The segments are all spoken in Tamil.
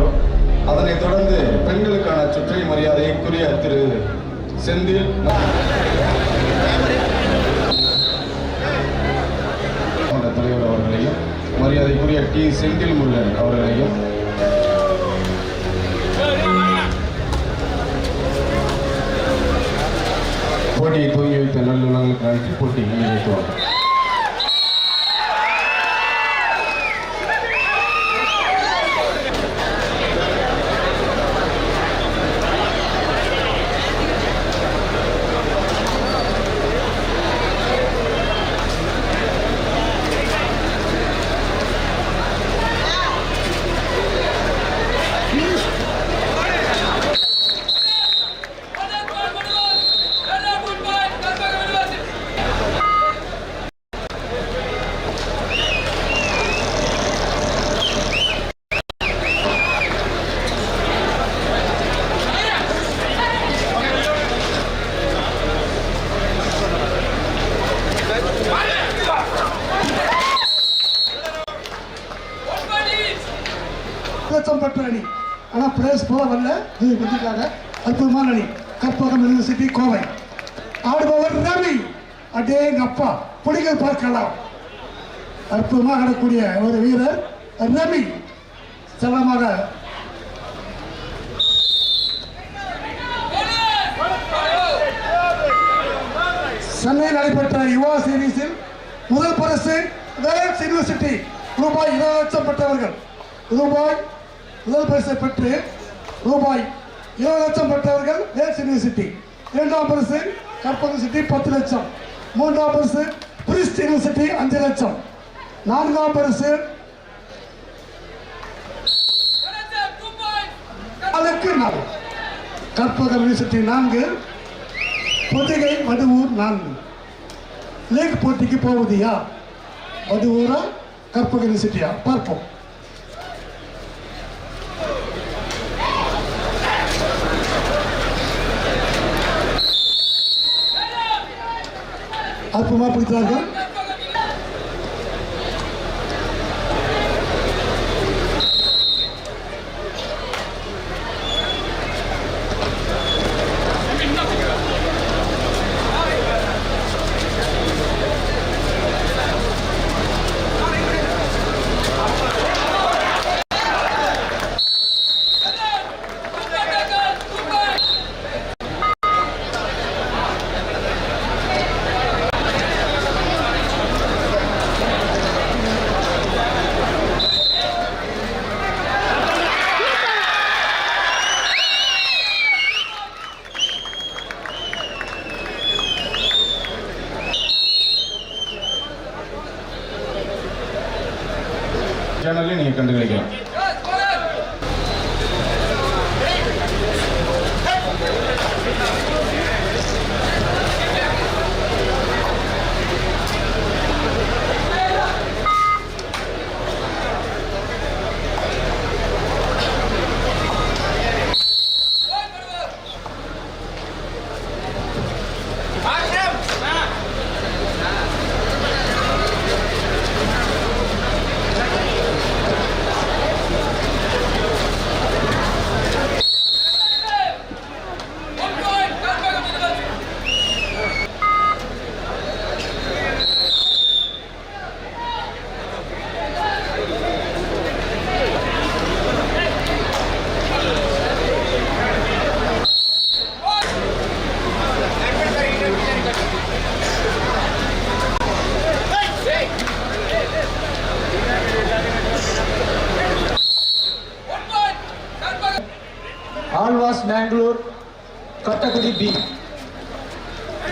இருக்கின்றோம் அதனைத் தொடர்ந்து பெண்களுக்கான சுற்றை மரியாதைக்குரிய திரு செந்தில் தலைவர் அவர்களையும் மரியாதைக்குரிய டி செந்தில் முருகன் அவர்களையும். போட்டியை துவங்கி வைத்த நல்லுள்ளங்களுக்கு நன்றி போட்டி இங்கே வரல இது பற்றிக்காக அற்புதமான அணி. கற்பகம் யூனிவர்சிட்டி கோவை. ஆடுபவர் ரவி. அடே எங்க அப்பா பிடிக்க பார்க்கலாம். அற்புதமாக ஆடக்கூடிய ஒரு வீரர் ரவி. செல்லமாக சென்னையில் நடைபெற்ற யுவா சீரீஸில் முதல் பரிசு வேலன்ஸ் யூனிவர்சிட்டி. ரூபாய் இருபது லட்சம் பெற்றவர்கள். ரூபாய் முதல் பரிசை பெற்று ரூபாய் இருபது லட்சம் பெற்றவர்கள் வேல்ஸ் யூனிவர்சிட்டி இரண்டாம் பரிசு கற்பக யூனிவர்சிட்டி பத்து லட்சம். மூன்றாம் பரிசு பிரிஸ்ட் யூனிவர்சிட்டி அஞ்சு லட்சம். நான்காம் பரிசு கற்பக யூனிவர்சிட்டி நான்கு பொதிகை வடுவூர் நான்கு. லேக் போட்டிக்கு போவது யார் வடுவூரா? கற்பக யூனிவர்சிட்டியா பார்ப்போம். அற்புதமாக பிடித்தார்கள் சேனல்லையும் Alwas Mangalore, Kattagudi B.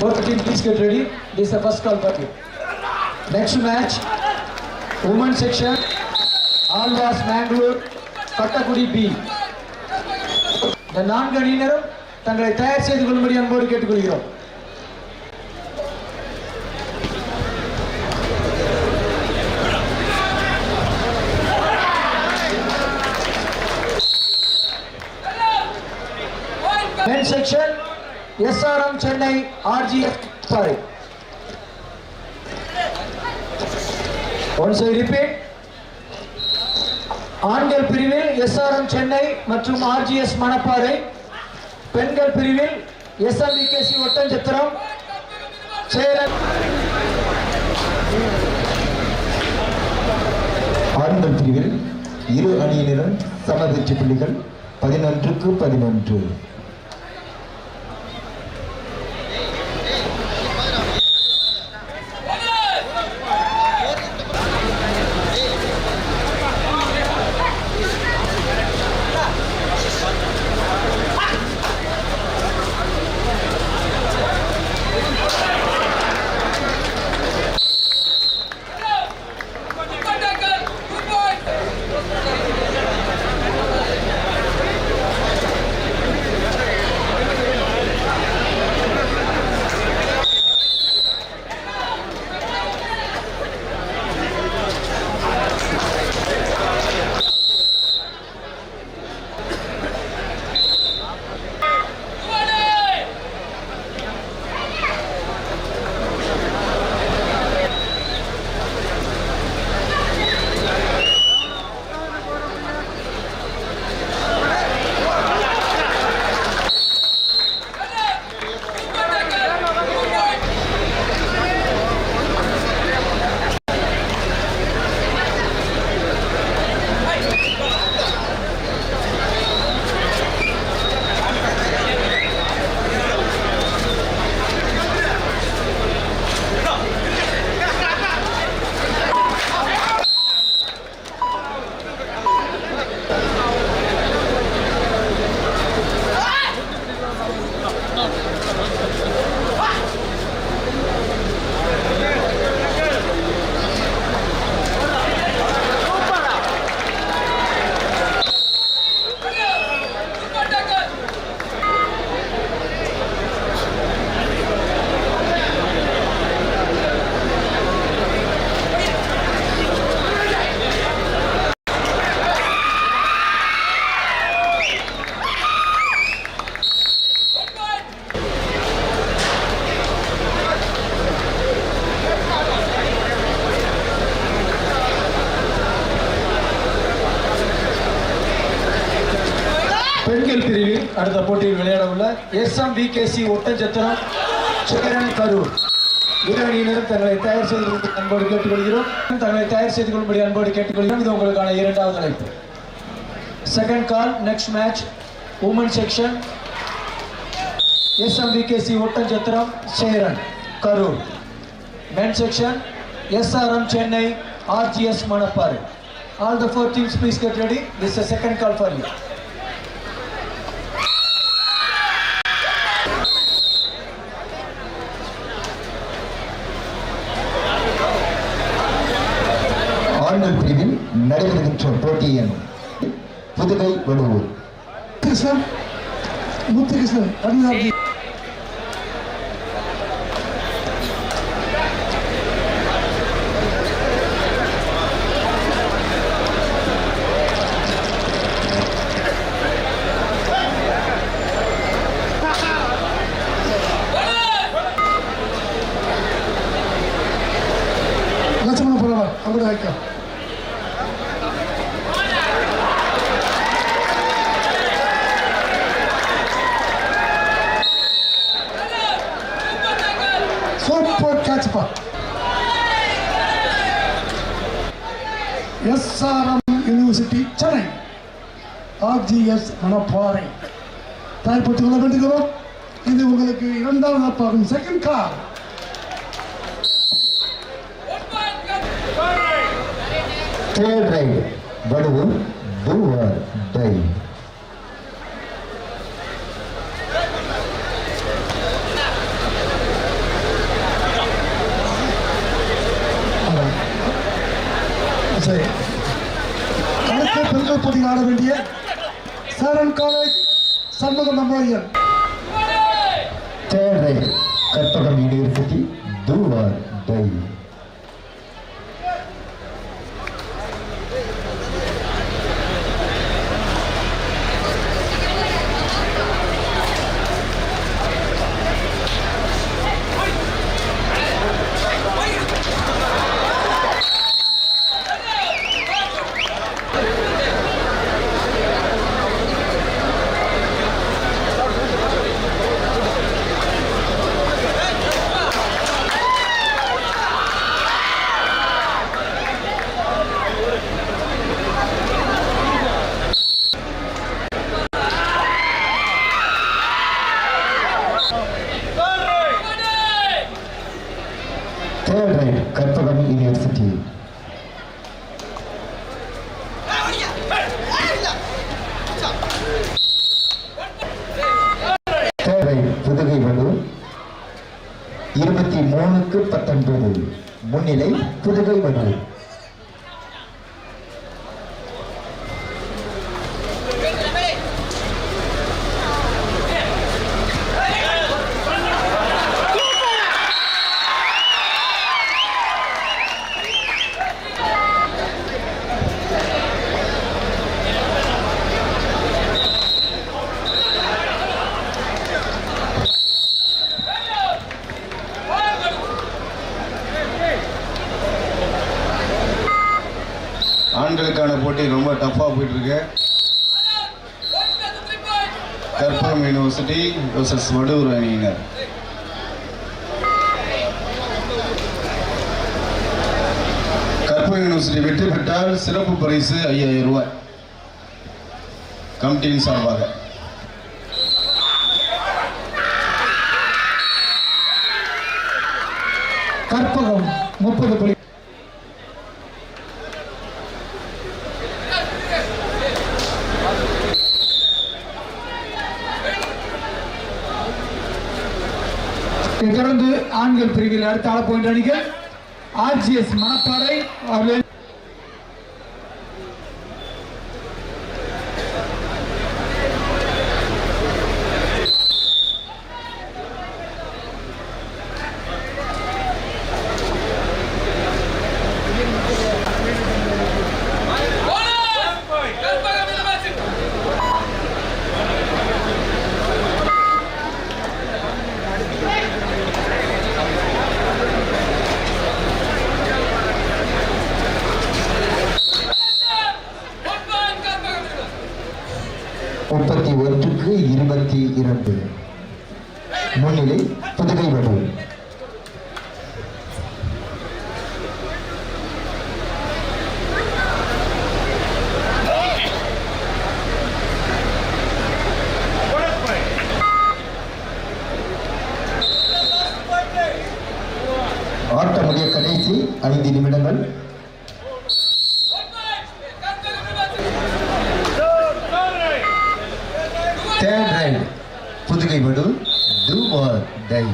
Both team please get ready. This is the first call for you. Next match, women section, Alwas Mangalore, Kattagudi B. இந்த நான்கு அணியினரும் தங்களை தயார் செய்து கொள்ளும்படி அன்போடு கேட்டுக்கொள்கிறோம் Men section, SRM Chennai RGF sorry once I repeat ஆண்கள் பிரிவில் எஸ்ஆர்எம் சென்னை மற்றும் ஆர்ஜிஎஸ் மணப்பாறை. பெண்கள் பிரிவில் எஸ்எம்விகேசி ஒட்டஞ்சத்திரம் சேலம். ஆண்கள் பிரிவில் இரு அணியினரும் சம வெற்றி புள்ளிகள் பதினொன்றுக்கு பதினொன்று. பெண்கள் பிரிவில் அடுத்த போட்டியில் விளையாட உள்ள எஸ்எம்விகேசி ஒட்டஞ்சத்திரம் சேரன் கரூர். இரு தங்களை தயார் செய்து அன்போடு கேட்டுக்கொள்கிறோம். தங்களை தயார் செய்து கொள்ளும்படி அன்போடு கேட்டுக்கொள்கிறோம். இது உங்களுக்கான இரண்டாவது அழைப்பு. Second call next match women section SMVKC Oddanchatram Cheran Karur. Men section SRM Chennai RGS Manapare all the four teams please get ready. This is a second call for you. ஆண்கள் பிரிவில் நடைபெறுகின்ற போட்டியின் Pudukai Vaduvur Krishnan Muthukrishnan Arunaji SRM university Chennai RGS Manapparai. தயார்படுத்திக் கொள்ள வேண்டுகிறோம் இது உங்களுக்கு இரண்டாவது அப்பாகும் second call third raid Vaduvur do die அடுத்த பெண்கள் போட்டியில் ஆட வேண்டிய Cheran college Shanmuga memorial third raid Karpagam university Pudukai வலூர் இருபத்தி மூணுக்கு பத்தொன்பது. முன்னிலை புதுகை வலூர் கற்பகம் யூனிவர்சிட்டி வர்சஸ் வடூர் அணியினர். கற்பகம் யூனிவர்சிட்டி வெற்றி பெற்றால் சிறப்பு பரிசு ஐயாயிரம் ரூபாய். கமிட்டியின் சார்பாக. கற்பகம் முப்பது புள்ளி தொடர்ந்து ஆண்கள் பிரிவில் அடுத்த ஆள போயின்ற அணிகள் ஆர்ஜிஎஸ் மணப்பாறை அவர்கள் இருபத்தி இரண்டு. முன்னிலை புதுகை வடூர் ஆட்டமுடைய கடைசி ஐந்து நிமிடங்கள் third raid Pudukai Vadur do or die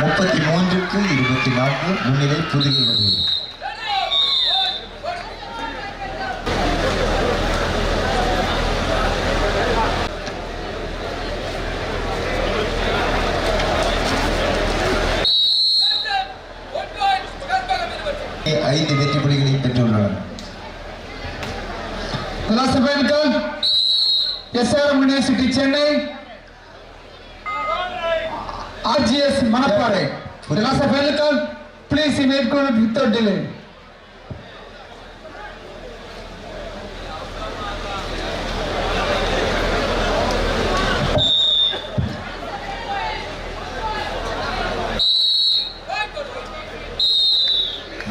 முப்பத்தி மூன்றுக்கு இருபத்தி நான்கு முன்னிலை புதுகை வடூர் ஐந்து வெற்றி புலிகளை பெற்றுள்ளனர் Last available, SRM University Chennai, RGS Manapare. Please last available, without delay.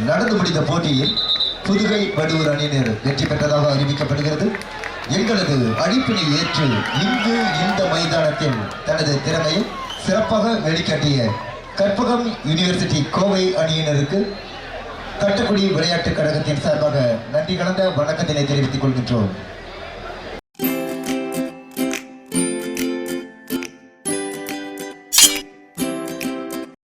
நடந்து முடிந்த போட்டியில் புதுகை வடுவூர் அணியினர் வெற்றி பெற்றதாக அறிவிக்கப்படுகிறது எங்களது அடிப்பினை ஏற்று இங்கு இந்த மைதானத்தில் தனது திறமையை சிறப்பாக வெளிக்காட்டிய கற்பகம் யூனிவர்சிட்டி கோவை அணியினருக்கு தட்டுக்குடி விளையாட்டுக் கழகத்தின் சார்பாக நன்றி கலந்த வணக்கத்தினை தெரிவித்துக் கொள்கின்றோம்.